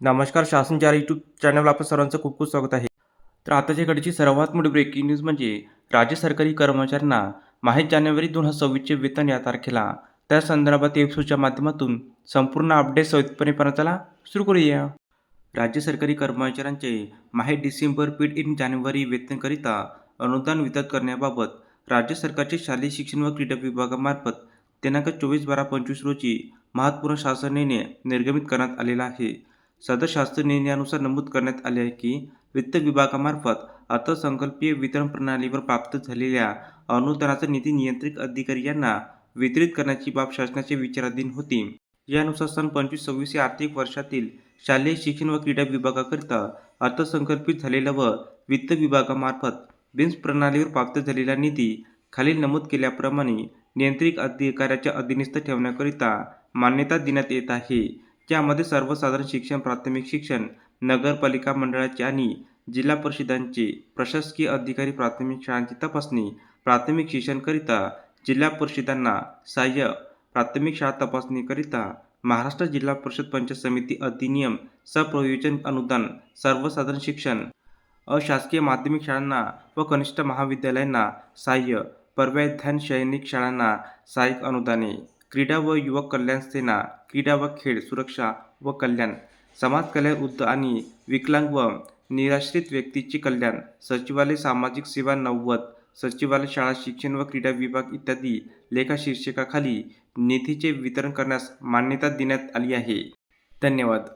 नमस्कार शासन चार यूट्यूब चॅनलवर आपलं सर्वांचं खूप खूप स्वागत आहे. तर आताच्या घडीची सर्वात मोठी ब्रेकिंग न्यूज म्हणजे राज्य सरकारी कर्मचाऱ्यांना माहीत जानेवारी दोन हजार सव्वीसचे वेतन या तारखेला. त्या संदर्भात एप्सोच्या माध्यमातून संपूर्ण अपडेट सविस्तरपणे पाहण्याला सुरू करूया. राज्य सरकारी कर्मचाऱ्यांचे माहीत डिसेंबर पीड इन जानेवारी वेतनकरिता अनुदान वितरित करण्याबाबत राज्य सरकारचे शालेय शिक्षण व क्रीडा विभागामार्फत दिनांक चोवीस बारा पंचवीस रोजी महत्त्वपूर्ण शासन निर्गमित करण्यात आलेला आहे. सदर शास्त्र निर्णयानुसार नमूद करण्यात आले आहे की वित्त विभागामार्फत अर्थसंकल्पीय वितरण प्रणालीवर प्राप्त झालेल्या अनुदानाचा निधी नियंत्रित अधिकारी यांना वितरित करण्याची बाब शासनाच्या विचाराधीन होती. यानुसार सन पंचवीस सव्वीस या आर्थिक वर्षातील शालेय शिक्षण व क्रीडा विभागाकरिता अर्थसंकल्पित झालेला व वित्त विभागामार्फत बिन्स प्रणालीवर प्राप्त झालेला निधी खालील नमूद केल्याप्रमाणे नियंत्रित अधिकाऱ्याच्या अधीनस्थ ठेवण्याकरिता मान्यता देण्यात येत आहे. ज्यामध्ये सर्वसाधारण शिक्षण प्राथमिक शिक्षण नगरपालिका मंडळाचे आणि जिल्हा परिषदांचे प्रशासकीय अधिकारी प्राथमिक शाळांची तपासणी प्राथमिक शिक्षणकरिता जिल्हा परिषदांना सहाय्य प्राथमिक शाळा तपासणीकरिता महाराष्ट्र जिल्हा परिषद पंचायत समिती अधिनियम सप्रयोजन अनुदान सर्वसाधारण शिक्षण अशासकीय माध्यमिक शाळांना व कनिष्ठ महाविद्यालयांना सहाय्य पर्यायधान शैनिक शाळांना सहाय्यक अनुदाने. क्रीडा व युवक कल्याण सेना क्रीडा व खेळ सुरक्षा व कल्याण समाज कल्याण वृद्ध आणि विकलांग व निराश्रित व्यक्तीचे कल्याण सचिवालय सामाजिक सेवा नव्वद सचिवालय शाळा शिक्षण व क्रीडा विभाग इत्यादी लेखा शीर्षकाखाली निधीचे वितरण करण्यास मान्यता देण्यात आली आहे. धन्यवाद.